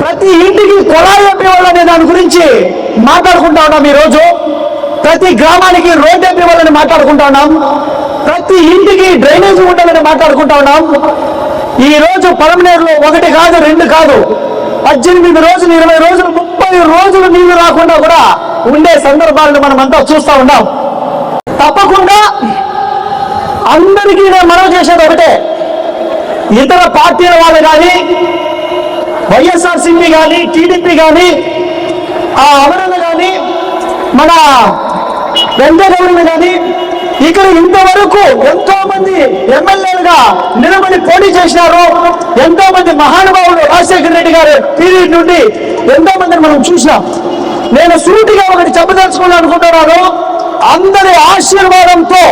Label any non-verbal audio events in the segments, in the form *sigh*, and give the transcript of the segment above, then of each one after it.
ప్రతి ఇంటికి కుళాయి అనే దాని గురించి మాట్లాడుకుంటా ఉన్నాం ఈ రోజు ప్రతి గ్రామానికి రోడ్డు అప్పివ్వాలని మాట్లాడుకుంటా ఉన్నాం. ప్రతి ఇంటికి డ్రైనేజ్ ఉండాలని మాట్లాడుకుంటా ఉన్నాం. ఈ రోజు పలమనేరులో ఒకటి కాదు రెండు కాదు. పద్దెనిమిది రోజులు ఇరవై రోజులు ముప్పై రోజులు నీళ్ళు రాకుండా కూడా ఉండే సందర్భాలను మనం అంతా చూస్తా ఉన్నాం. తప్పకుండా అందరికీ నేను మనం చేసేది ఒకటే. ఇతర పార్టీల వాళ్ళు కానీ వైఎస్ఆర్సీపీ కానీ టీడీపీ కానీ ఆ అమరణ కానీ మన వెంకటరమణ కానీ ఇక్కడ ఇంతవరకు ఎంతో మంది ఎమ్మెల్యేలుగా నిలబడి పోటీ చేసినారు ఎంతో మంది మహానుభావులు రాజశేఖర రెడ్డి గారు పీరియడ్ నుండి ఎంతో మందిని మనం చూసినాం. నేను సూటిగా ఒకటి చెప్పదలుచుకున్నాను అనుకుంటున్నాను అందరి ఆశీర్వాదంతో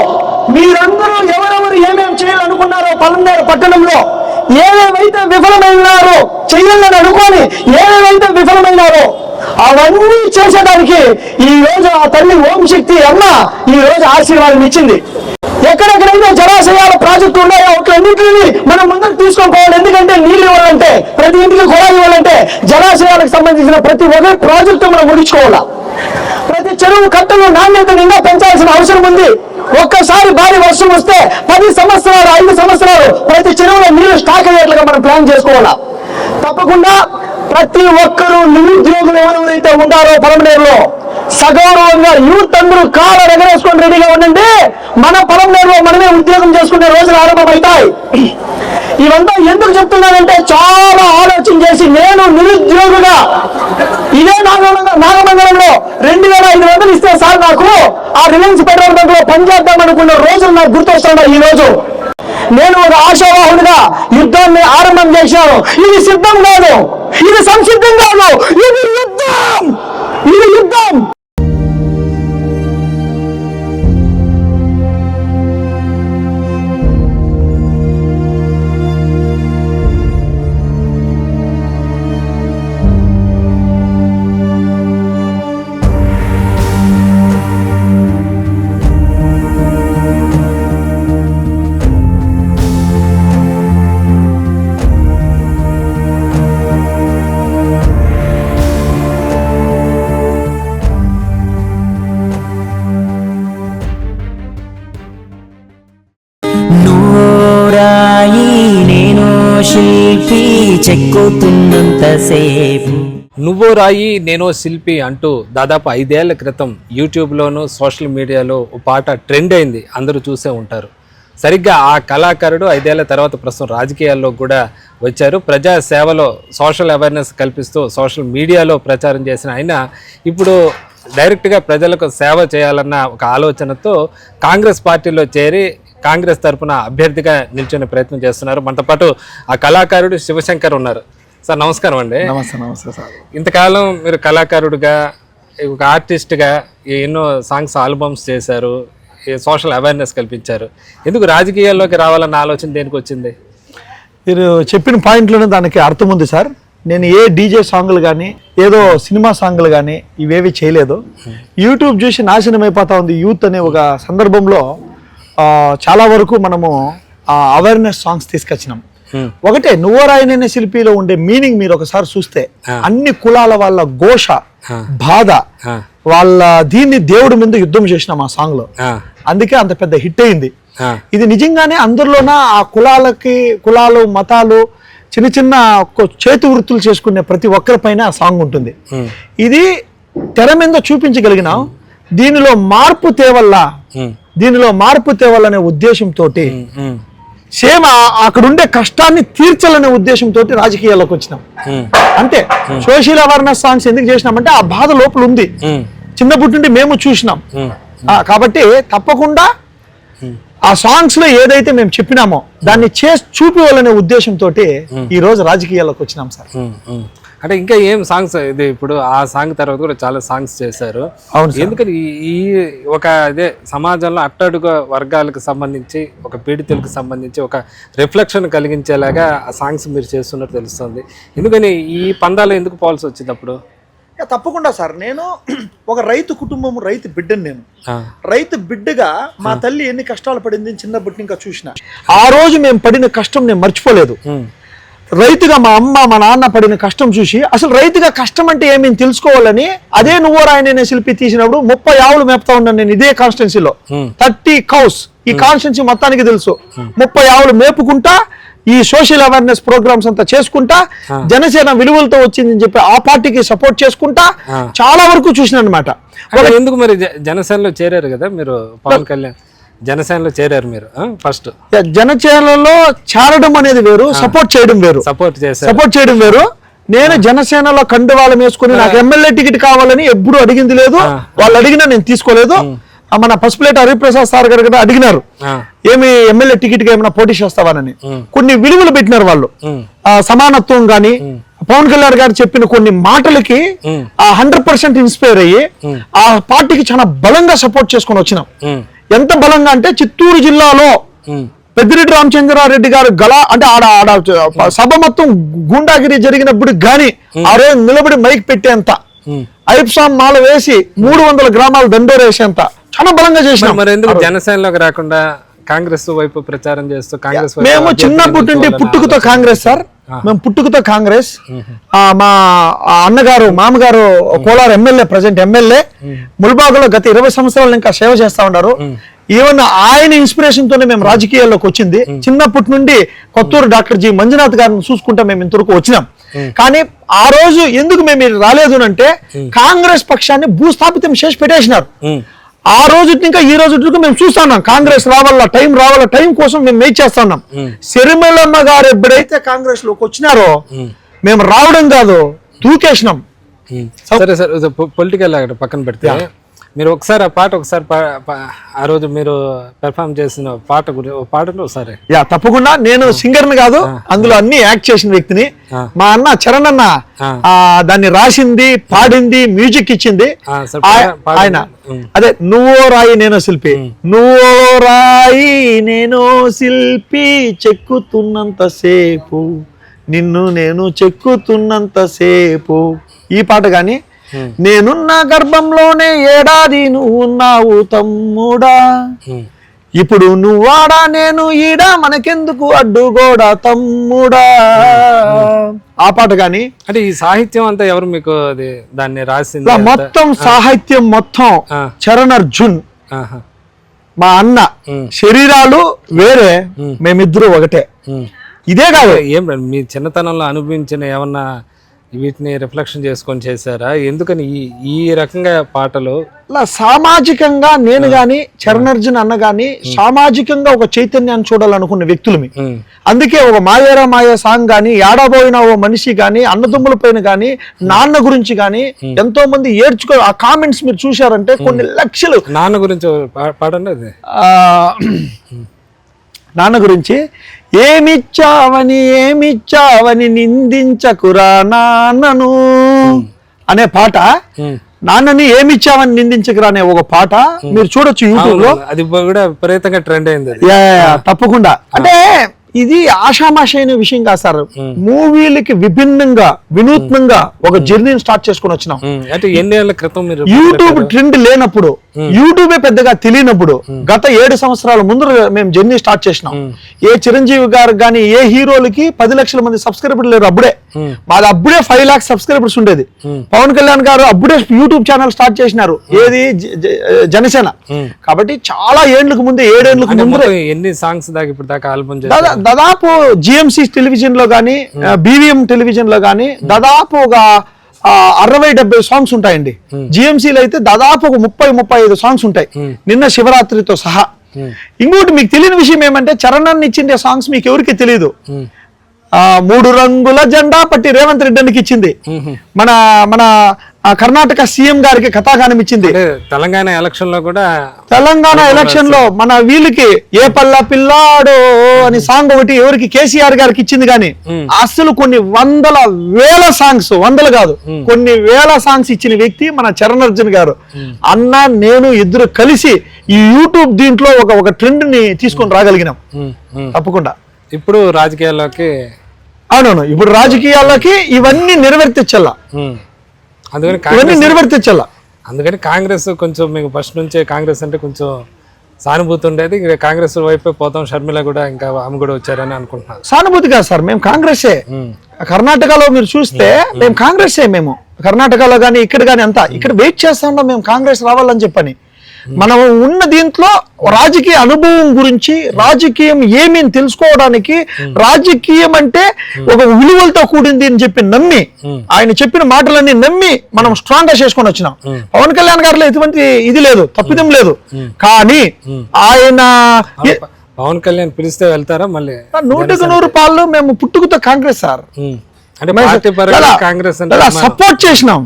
మీరందరూ ఎవరెవరు ఏమేమి చేయాలనుకున్నారో పలమనేరు పట్టణంలో ఏవేవైతే విఫలమైనారో చెయ్యాలని అనుకోని ఏవేవైతే విఫలమైనారో అవన్నీ చేసేదానికి ఈ రోజు ఆ తల్లి ఓం శక్తి అమ్మ ఈ రోజు ఆశీర్వాదం ఇచ్చింది. ఎక్కడెక్కడైతే జలాశయాల ప్రాజెక్టు ఉన్నాయో అన్నింటినీ మనం ముందుకు తీసుకొని పోవాలి. ఎందుకంటే నీళ్ళు ఇవ్వాలంటే ప్రతి ఇంటికి కూడా ఇవ్వాలంటే జలాశయాలకు సంబంధించిన ప్రతి ఒక్క ప్రాజెక్టు మనం ముగించుకోవాలా? ప్రతి చెరువు కట్టలు నాణ్యత నిండా పెంచాల్సిన అవసరం ఉంది. ఒక్కసారి భారీ వర్షం వస్తే పది సంవత్సరాలు ఐదు సంవత్సరాలు ప్రతి చెరువులో నీళ్ళు స్టాక్ అయ్యేట్లుగా మనం ప్లాన్ చేసుకోవాలా? తప్పకుండా ప్రతి ఒక్కరూ నిరుద్యోగులు ఎవరెవరైతే ఉంటారో పొలంనేరులో సగౌరవంగా యూత్ అందరూ కాళ్ళ ఎగరేసుకొని రెడీగా ఉండండి. మన పొలంనేరులో మనమే ఉద్యోగం చేసుకునే రోజులు ఆరంభమవుతాయి. ఇవంతా ఎందుకు చెప్తున్నానంటే చాలా ఆలోచన చేసి నేను నిరుద్యోగుగా. ఇదే నాగమంగళంలో రెండు వేల ఐదు వందలు ఇస్తే సార్ నాకు ఆ రిలయన్స్ పెట్రోల్ బంక్లో పనిచేద్దాం అనుకున్న రోజులు నాకు గుర్తొస్తున్నాయి ఈ రోజు నేను ఒక ఆశావాహుడిగా యుద్ధాన్ని ఆరంభం చేశాను. ఇది సిద్ధం కాదు. ఇది సంసిద్ధం కాదు. ఇది యుద్ధం. ఇది యుద్ధం. ఎంతసేపు నువ్వు రాయి నేను శిల్పి అంటూ దాదాపు ఐదేళ్ళ క్రితం యూట్యూబ్లోను సోషల్ మీడియాలో ఓ పాట ట్రెండ్ అయింది. అందరూ చూసే ఉంటారు. సరిగ్గా ఆ కళాకారుడు ఐదేళ్ళ తర్వాత ప్రస్తుతం రాజకీయాల్లో కూడా వచ్చారు. ప్రజా సేవలో సోషల్ అవేర్నెస్ కల్పిస్తూ సోషల్ మీడియాలో ప్రచారం చేసిన ఆయన ఇప్పుడు డైరెక్ట్గా ప్రజలకు సేవ చేయాలన్న ఒక ఆలోచనతో కాంగ్రెస్ పార్టీలో చేరి కాంగ్రెస్ తరఫున అభ్యర్థిగా నిల్చునే ప్రయత్నం చేస్తున్నారు. మనతో పాటు ఆ కళాకారుడు శివశంకర్ ఉన్నారు. సార్ నమస్కారం అండి. నమస్తే నమస్తే సార్. ఇంతకాలం మీరు కళాకారుడిగా ఒక ఆర్టిస్ట్గా ఎన్నో సాంగ్స్ ఆల్బమ్స్ చేశారు. సోషల్ అవేర్నెస్ కల్పించారు. ఎందుకు రాజకీయాల్లోకి రావాలన్న ఆలోచన దేనికి వచ్చింది? మీరు చెప్పిన పాయింట్లోనే దానికి అర్థం ఉంది సార్. నేను ఏ డీజే సాంగ్లు కానీ ఏదో సినిమా సాంగ్లు కానీ ఇవేవి చేయలేదు. యూట్యూబ్ చూసి నాశనం అయిపోతా ఉంది యూత్ అనే ఒక సందర్భంలో చాలా వరకు మనము అవేర్నెస్ సాంగ్స్ తీసుకొచ్చినాం. ఒకటే నువ్వరాయననే శిల్పిలో ఉండే మీనింగ్ మీరు ఒకసారి చూస్తే అన్ని కులాల వాళ్ళ ఘోష బాధ. వాళ్ళ దీన్ని దేవుడి మీద యుద్ధం చేసినాం ఆ సాంగ్లో. అందుకే అంత పెద్ద హిట్ అయింది. ఇది నిజంగానే అందరిలోన ఆ కులాలకి కులాలు మతాలు చిన్న చిన్న చేతి వృత్తులు చేసుకునే ప్రతి ఒక్కరి పైన ఆ సాంగ్ ఉంటుంది. ఇది తెర మీద చూపించగలిగినాం. దీనిలో మార్పు తేవల్లా? దీనిలో మార్పు తేవాలనే ఉద్దేశంతో సేమ్ అక్కడ ఉండే కష్టాన్ని తీర్చాలనే ఉద్దేశంతో రాజకీయాల్లోకి వచ్చినాం. అంతే. సోషల్ అవేర్నెస్ సాంగ్స్ ఎందుకు చేసినామంటే ఆ బాధ లోపల ఉంది. చిన్నప్పటి నుండి మేము చూసినాం. కాబట్టి తప్పకుండా ఆ సాంగ్స్లో ఏదైతే మేము చెప్పినామో దాన్ని చేసి చూపివ్వాలనే ఉద్దేశంతో ఈ రోజు రాజకీయాల్లోకి వచ్చినాం సార్. అంటే ఇంకా ఏం సాంగ్స్ ఇది ఇప్పుడు ఆ సాంగ్ తర్వాత కూడా చాలా సాంగ్స్ చేశారు. అవును. ఎందుకని ఈ- ఒక అదే సమాజంలో అట్టడుగు వర్గాలకు సంబంధించి ఒక పీడితులకు సంబంధించి ఒక రిఫ్లెక్షన్ కలిగించేలాగా ఆ సాంగ్స్ మీరు చేస్తున్నట్టు తెలుస్తుంది. ఎందుకని ఈ పందాలు ఎందుకు పోవాల్సి వచ్చింది అప్పుడు? తప్పకుండా సార్ నేను *clears throat* ఒక రైతు కుటుంబం రైతు బిడ్డను నేను. రైతు బిడ్డగా మా తల్లి ఎన్ని కష్టాలు పడింది చిన్నప్పటి ఇంకా చూసిన. ఆ రోజు మేము పడిన కష్టం నేను మర్చిపోలేదు. రైతుగా మా అమ్మ మా నాన్న పడిన కష్టం చూసి అసలు రైతుగా కష్టం అంటే ఏమీ తెలుసుకోవాలని అదే నువ్వో రాయనే శిల్పి తీసినప్పుడు ముప్పై ఆవులు మేపుతా ఉన్నాను నేను ఇదే కాన్స్టిట్యున్సీలో Hmm. థర్టీ కౌస్ ఈ కాన్స్టిట్యున్సీ మొత్తానికి తెలుసు. ముప్పై ఆవులు మేపుకుంటా ఈ సోషల్ అవేర్నెస్ ప్రోగ్రామ్స్ అంతా చేసుకుంటా జనసేన విలువలతో వచ్చిందని చెప్పి ఆ పార్టీకి సపోర్ట్ చేసుకుంటా చాలా వరకు చూసిన అనమాట ఎందుకు మరి జనసేనలో చేరారు కదా మీరు పవన్ కళ్యాణ్? జనసేనలో చేరారు మీరు ఫస్ట్. జనసేనలో చేరడం అనేది వేరు సపోర్ట్ చేయడం వేరు. సపోర్ట్ చేశారు. సపోర్ట్ చేయడం వేరు. నేను జనసేనలో కండువాలం వేసుకుని నాకు ఎమ్మెల్యే టికెట్ కావాలని ఎప్పుడు అడిగింది లేదు. వాళ్ళు అడిగినా నేను తీసుకోలేదు. మన పసుపులేట హరిప్రసాద్ సార్ గారు కూడా అడిగినారు. ఏమి ఎమ్మెల్యే టికెట్కి ఏమైనా పోటీ చేస్తావానని. కొన్ని విలువలు పెట్టినారు వాళ్ళు. సమానత్వం గాని పవన్ కళ్యాణ్ గారు చెప్పిన కొన్ని మాటలకి ఆ హండ్రెడ్ పర్సెంట్ ఇన్స్పైర్ అయ్యి ఆ పార్టీకి చాలా బలంగా సపోర్ట్ చేసుకొని వచ్చినాం. ఎంత బలంగా అంటే చిత్తూరు జిల్లాలో పెద్దిరెడ్డి రామచంద్రారెడ్డి గారు గల అంటే ఆడ ఆడ సభ మొత్తం గుండాగిరి జరిగినప్పుడు గాని ఆ రోజు నిలబడి మైక్ పెట్టేంత. ఐప్సాం మాల వేసి మూడు వందల గ్రామాలు దండోరు వేసేంత చాలా బలంగా చేసినాం. మరి ఎందుకు జనసేనలోకి రాకుండా కాంగ్రెస్ వైపు ప్రచారం చేస్తూ కాంగ్రెస్ మేము చిన్నప్పటి నుండి పుట్టుకతో కాంగ్రెస్ సార్. మేము పుట్టుకతో కాంగ్రెస్ మా అన్నగారు మామగారు కోలార్ ఎమ్మెల్యే ప్రజెంట్ ఎమ్మెల్యే ముల్బాగులో గత ఇరవై సంవత్సరాలు ఇంకా సేవ చేస్తా ఉన్నారు. ఈవెన్ ఆయన ఇన్స్పిరేషన్ తోనే మేము. రాజకీయాల్లోకి వచ్చింది. చిన్నప్పటి నుండి కొత్తూరు డాక్టర్ జి మంజునాథ్ గారిని చూసుకుంటా మేము ఇంతవరకు వచ్చినాం. కానీ ఆ రోజు ఎందుకు మేము రాలేదు అంటే కాంగ్రెస్ పక్షాన్ని భూస్థాపితం చేసి పెట్టేసినారు. ఆ రోజు ఇంకా ఈ రోజు మేము చూస్తున్నాం. కాంగ్రెస్ రావాల టైం రావాల టైం కోసం మేము వెయిట్ చేస్తున్నాం. సిరిమల్లమ్మ గారు ఎప్పుడైతే కాంగ్రెస్లోకి వచ్చినారో మేము. రావడం కాదు దూకేసినాం. సరే సరే పొలిటికల్ పక్కన పెడితే మీరు ఒకసారి ఆ పాట ఒకసారి ఆ రోజు మీరు పెర్ఫామ్ చేసిన పాట పాటలో ఒకసారి. యా తప్పకుండా. నేను సింగర్ కాదు అందులో అన్ని యాక్ట్ చేసిన వ్యక్తిని. మా అన్న చరణ్ అన్న దాన్ని రాసింది పాడింది మ్యూజిక్ ఇచ్చింది. ఆయన. అదే నువ్వో రాయి నేనో శిల్పి. నువ్వో రాయి నేనో శిల్పి చెక్కుతున్నంత సేపు నిన్ను నేను చెక్కుతున్నంత సేపు ఈ పాట గాని నేనున్న గర్భంలోనే ఏడాది నువ్వు ఉన్నావు తమ్ముడా. ఇప్పుడు నువ్వాడా నేను ఈడా మనకెందుకు అడ్డుగోడా తమ్ముడా. ఆ పాట గాని అంటే ఈ సాహిత్యం అంతా ఎవరు మీకు అది దాన్ని రాసింది? మొత్తం సాహిత్యం మొత్తం. చరణ్ అర్జున్. మా అన్న. శరీరాలు వేరే మేమిద్దరు ఒకటే. ఇదే కాదు. ఏం మీ చిన్నతనంలో అనుభవించిన ఏమన్నా వీటిని రిఫ్లెక్షన్ చేసుకొని చేశారా? ఎందుకని ఈ ఈ రకంగా పాటలు? ఇలా సామాజికంగా నేను గాని చరణ్ అర్జున్ అన్న గాని సామాజికంగా ఒక చైతన్యాన్ని చూడాలనుకున్న వ్యక్తులమి అందుకే ఒక మాయేరా మాయ సాంగ్ గాని ఏడాబోయిన ఓ మనిషి గాని అన్నదమ్ముల పైన గాని నాన్న గురించి గాని ఎంతో మంది ఏడ్చుకో ఆ కామెంట్స్ మీరు చూశారంటే కొన్ని లక్షలు. నాన్న గురించి పాడండి నాన్న గురించి ఏమిచ్చావని ఏమిచ్చావని నిందించకురా నాన్నను. అనే పాట. నాన్నని ఏమిచ్చావని నిందించకురా అనే ఒక పాట మీరు చూడొచ్చు యూట్యూబ్లో అది కూడా విపరీతంగా ట్రెండ్ అయింది తప్పకుండా. అంటే ఇది ఆషామాష అయిన విషయం కాదు సార్. మూవీలకి విభిన్నంగా వినూత్నంగా ఒక జర్నీని స్టార్ట్ చేసుకొని వచ్చినాం. అంటే ఎన్ని ఏళ్ళ క్రితం యూట్యూబ్ ట్రెండ్ లేనప్పుడు యూట్యూబే పెద్దగా తెలియనప్పుడు గత ఏడు సంవత్సరాల ముందు మేము జర్నీ స్టార్ట్ చేసినాం. ఏ చిరంజీవి గారు కానీ ఏ హీరోలకి పది లక్షల మంది సబ్స్క్రైబర్లు లేరు అప్పుడే. మాది అప్పుడే ఫైవ్ లాక్స్ సబ్స్క్రైబర్స్ ఉండేది. పవన్ కళ్యాణ్ గారు అప్పుడే యూట్యూబ్ ఛానల్ స్టార్ట్ చేసినారు. ఏది? జ- జ- జనసేన. కాబట్టి చాలా ఏండ్లకు ముందే ఏడేండ్లకు ముందరే మొత్తం ఎన్ని సాంగ్స్ దాకా ఇప్పుడు దాకా ఆల్బమ్ దాదా- దాదాపు జిఎంసి టెలివిజన్లో కానీ బీవీఎం టెలివిజన్లో కానీ దాదాపు ఒక అరవై డెబ్బై సాంగ్స్ ఉంటాయండి. జిఎంసీలో అయితే దాదాపు ఒక ముప్పై ముప్పై ఐదు సాంగ్స్ ఉంటాయి. నిన్న శివరాత్రితో సహా. ఇంకోటి మీకు తెలియని విషయం ఏమంటే చరణాన్ని ఇచ్చిండే సాంగ్స్ మీకు ఎవరికి తెలియదు మూడు రంగుల జెండా పట్టి రేవంత్ రెడ్డికి ఇచ్చింది. మన మన కర్ణాటక సీఎం గారికి కథాగానం ఇచ్చింది. తెలంగాణ ఎలక్షన్లో కూడా తెలంగాణ ఎలక్షన్లో మన వీళ్ళకి ఏ పల్ల పిల్లాడో అని సాంగ్ ఒకటి ఎవరికి కేసీఆర్ గారికి ఇచ్చింది కానీ అసలు కొన్ని వందల వేల సాంగ్స్ వందలు కాదు కొన్ని వేల సాంగ్స్ ఇచ్చిన వ్యక్తి మన చరణ్ అర్జున్ గారు అన్న నేను ఇద్దరు కలిసి ఈ యూట్యూబ్ దీంట్లో ఒక ఒక ట్రెండ్ని తీసుకొని రాగలిగినాం. తప్పకుండా. ఇప్పుడు రాజకీయాల్లోకి అవునవును ఇప్పుడు రాజకీయాల్లోకి ఇవన్నీ నెరవేర్తించాల. అందుకని ఇవన్నీ నెరవేర్తించాల అందుకని కాంగ్రెస్ కొంచెం మీకు ఫస్ట్ నుంచే కాంగ్రెస్ అంటే కొంచెం సానుభూతి ఉండేది. ఇక కాంగ్రెస్ వైపే పోతాం. షర్మిల కూడా ఇంకా ఆమె కూడా వచ్చారని అనుకుంటున్నారు సానుభూతి కాదు సార్ మేము కాంగ్రెసే. కర్ణాటకలో మీరు చూస్తే మేము కాంగ్రెసే మేము. కర్ణాటకలో కానీ ఇక్కడ కానీ అంతా. ఇక్కడ వెయిట్ చేస్తా ఉన్నాం మేము కాంగ్రెస్ రావాలని చెప్పని. మనం ఉన్న దీంట్లో రాజకీయ అనుభవం గురించి రాజకీయం ఏమి అని తెలుసుకోవడానికి రాజకీయం అంటే ఒక విలువలతో కూడింది అని చెప్పి నమ్మి ఆయన చెప్పిన మాటలన్నీ నమ్మి మనం స్ట్రాంగ్గా చేసుకొని వచ్చినాం. పవన్ కళ్యాణ్ గారిలో ఎటువంటి ఇది లేదు తప్పిదం లేదు. కానీ ఆయన పవన్ కళ్యాణ్ పిలిస్తే వెళ్తారా మళ్ళీ? నూటికి నూరు పాళ్ళు మేము పుట్టుకతో కాంగ్రెస్ సార్. అంటే. సపోర్ట్ చేసినాం.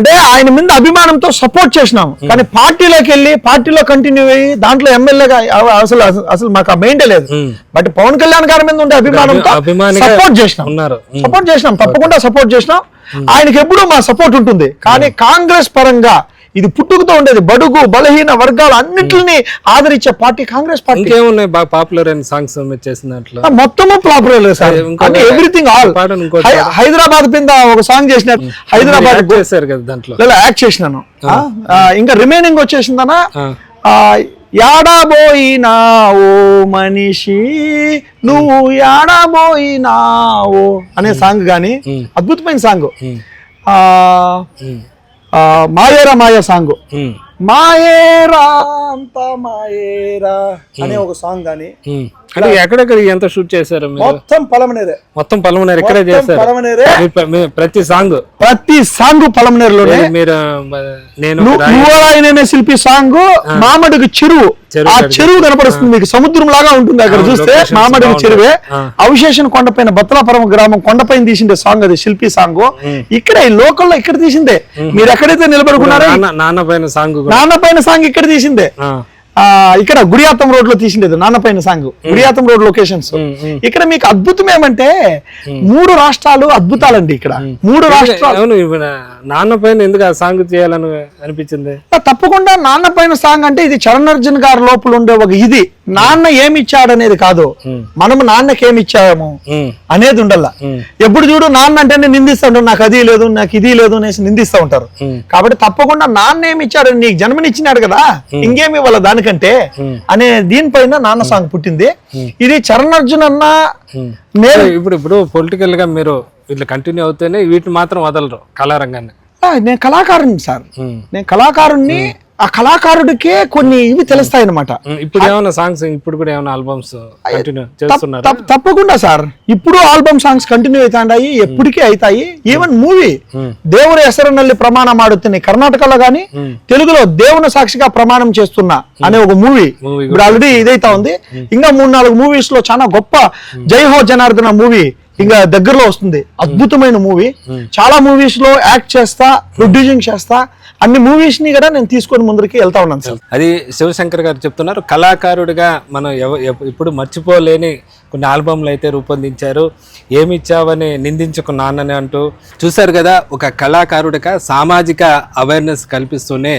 అంటే ఆయన మీద అభిమానంతో సపోర్ట్ చేసినాం కానీ పార్టీలోకి వెళ్ళి పార్టీలో కంటిన్యూ అయ్యి దాంట్లో ఎమ్మెల్యేగా అసలు అసలు- మాకు ఆ మైండే లేదు. బట్ పవన్ కళ్యాణ్ గారి మీద ఉండే అభిమానంతో సపోర్ట్ చేసినాం. సపోర్ట్ చేసినాం. తప్పకుండా సపోర్ట్ చేసినాం. ఆయనకి ఎప్పుడూ మా సపోర్ట్ ఉంటుంది. కానీ కాంగ్రెస్ పరంగా ఇది పుట్టుకతో ఉండేది. బడుగు బలహీన వర్గాలు అన్నింటిని ఆదరించే పార్టీ కాంగ్రెస్ పార్టీ. ఇంకేమున్నాయి? బాగా పాపులర్ అయిన సాంగ్స్ మీరు చేసిన దాంట్లో. ఆ, మొత్తము ప్రాపర్ లేదు సార్. అంటే ఎవ్రీథింగ్ ఆల్ హైదరాబాద్ కింద ఒక సాంగ్ చేసిన హైదరాబాద్ చేశారు కదా దాంట్లో. యాక్ట్ చేసినాను. ఆ, ఆ, ఇంకా రిమైనింగ్ వచ్చేసిందనా? ఆ. ఆ, యాడబోయినా ఓ మనిషి నువ్వు యాడబోయినావో అనే సాంగ్ గాని అద్భుతమైన సాంగ్ మాయేరా మాయ సాంగ్. మాయేరా అంత మాయేరా అనే ఒక సాంగ్ ఉమ్. అంటే ఎక్కడెక్కడ ఎంత షూట్ చేశారు మొత్తం పలమనేరే. మొత్తం పలమనేరు ఇక్కడే చేశారు. పలమనేరే. ప్రతి సాంగ్. ప్రతి సాంగ్ పలమనేరులోనే. మీరు నేను ను- ఒక రాయి- నువ్వరాయననే శిల్పి సాంగ్ మామడుగు చెరువు. ఆ. చెరువు కనపడుస్తుంది మీకు. సముద్రం లాగా ఉంటుంది అక్కడ చూస్తే బాగుంటాయి. చెరువే. ఆ. అవిశేషణ కొండపైన బత్తలాపురం గ్రామం కొండపైన తీసిండే సాంగ్ అది శిల్పి సాంగ్. ఇక్కడ ఈ లోకల్లో ఇక్కడ తీసిందే. మీరు ఎక్కడైతే నిలబడుకున్నారో నాన్న పైన సాంగ్ నాన్న పైన సాంగ్ ఇక్కడ తీసిందే. ఇక్కడ గుడియాతం రోడ్లో తీసిండేది నాన్న పైన సాంగ్. గుడియాతం రోడ్ లొకేషన్స్ ఇక్కడ మీకు అద్భుతం ఏమంటే మూడు రాష్ట్రాలు అద్భుతాలండి ఇక్కడ. మూడు రాష్ట్రాలు. అవును ఇప్పుడు నాన్న పైన ఎందుకు ఆ సాంగ్ చేయాలని అనిపించింది? తప్పకుండా నాన్న పైన సాంగ్ అంటే ఇది చరణ్ అర్జున్ గారి లోపల ఉండే ఒక ఇది. నాన్న ఏమి ఇచ్చాడు అనేది కాదు మనము నాన్నకి ఏమి ఇచ్చాము. అనేది ఉండాల ఎప్పుడు చూడు నాన్న అంటేనే నిందిస్తూ ఉంటారు నాకు అది లేదు నాకు ఇది లేదు అనేసి నిందిస్తూ ఉంటారు. కాబట్టి తప్పకుండా నాన్న ఏమి ఇచ్చాడు నీకు జన్మనిచ్చినాడు కదా ఇంకేమి ఇవ్వాలి దానికంటే? అనే దీనిపైన నాన్న సాంగ్ పుట్టింది. ఇది చరణ్ అర్జున్ అన్న నేను ఇప్పుడు ఇప్పుడు పొలిటికల్గా మీరు ఇట్లా కంటిన్యూ అవుతేనే వీటిని మాత్రం వదలరు కళారంగాన్ని. నేను కళాకారుని సార్. నేను కళాకారుణ్ణి ఆ కళాకారుడికే కొన్ని ఇవి తెలుస్తాయి అనమాట ఇప్పుడు ఏమైనా సాంగ్స్ ఇప్పుడు కూడా ఏమైనా ఆల్బమ్స్ కంటిన్యూ చేస్తున్నారు? తప్పకుండా సార్. ఇప్పుడు ఆల్బమ్ సాంగ్స్ కంటిన్యూ అవుతాయి ఎప్పటికీ అవుతాయి. ఈవెన్ మూవీ దేవుడు ఎసరనల్లి ప్రమాణం ఆడుతున్నాయి కర్ణాటకలో గానీ తెలుగులో దేవుని సాక్షిగా ప్రమాణం చేస్తున్నా అనే ఒక మూవీ ఇప్పుడు ఆల్రెడీ ఇదైతా ఉంది. ఇంకా మూడు నాలుగు మూవీస్లో చాలా గొప్ప జై హో జనార్దన మూవీ ఇంకా దగ్గరలో వస్తుంది. అద్భుతమైన మూవీ చాలా మూవీస్లో యాక్ట్ చేస్తా ప్రొడ్యూసింగ్ చేస్తా అన్ని మూవీస్ని కూడా నేను తీసుకొని ముందరికి వెళ్తా ఉన్నాను సార్. అది శివశంకర్ గారు చెప్తున్నారు. కళాకారుడిగా మనం ఎవ ఇప్పుడు మర్చిపోలేని కొన్ని ఆల్బమ్లు అయితే రూపొందించారు. ఏమి ఇచ్చావని నిందించుకు నాన్నని అంటూ చూశారు కదా ఒక కళాకారుడిగా సామాజిక అవేర్నెస్ కల్పిస్తూనే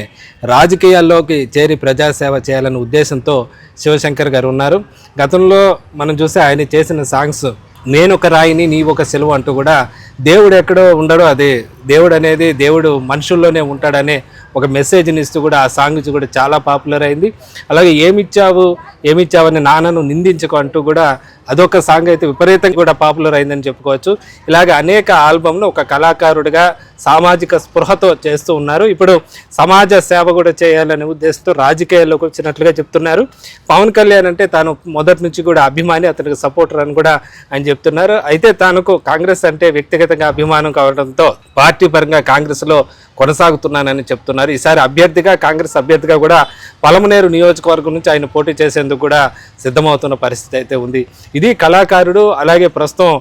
రాజకీయాల్లోకి చేరి ప్రజాసేవ చేయాలనే ఉద్దేశంతో శివశంకర్ గారు ఉన్నారు. గతంలో మనం చూస్తే ఆయన చేసిన సాంగ్స్ నేను ఒక రాయిని నీ ఒక సెలవు అంటూ కూడా దేవుడు ఎక్కడో ఉండడో అదే. దేవుడు అనేది దేవుడు మనుషుల్లోనే ఉంటాడనే ఒక మెసేజ్ని ఇస్తూ కూడా ఆ సాంగ్ కూడా చాలా పాపులర్ అయింది. అలాగే ఏమిచ్చావు ఏమిచ్చావని నాన్నను నిందించుకో అంటూ కూడా అదొక సాంగ్ అయితే విపరీతంగా కూడా పాపులర్ అయిందని చెప్పుకోవచ్చు. ఇలాగ అనేక ఆల్బమ్ను ఒక కళాకారుడిగా సామాజిక స్పృహతో చేస్తూ ఉన్నారు. ఇప్పుడు సమాజ సేవ కూడా చేయాలనే ఉద్దేశంతో రాజకీయాల్లోకి వచ్చినట్లుగా చెప్తున్నారు. పవన్ కళ్యాణ్ అంటే తాను మొదటి నుంచి కూడా అభిమాని అతనికి సపోర్టర్ అని కూడా ఆయన చెప్తున్నారు. అయితే తనకు కాంగ్రెస్ అంటే వ్యక్తిగతంగా అభిమానం కావడంతో పార్టీ పరంగా కాంగ్రెస్లో కొనసాగుతున్నానని చెప్తున్నారు. ఈసారి అభ్యర్థిగా కాంగ్రెస్ అభ్యర్థిగా కూడా పలమనేరు నియోజకవర్గం నుంచి ఆయన పోటీ చేసేందుకు కూడా సిద్ధమవుతున్న పరిస్థితి అయితే ఉంది. ఇది కళాకారుడు అలాగే ప్రస్తుతం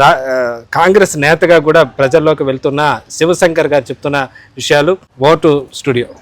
రా కాంగ్రెస్ నేతగా కూడా ప్రజల్లోకి వెళ్తున్న శివశంకర్ గారు చెప్తున్న విషయాలు. Vote studio.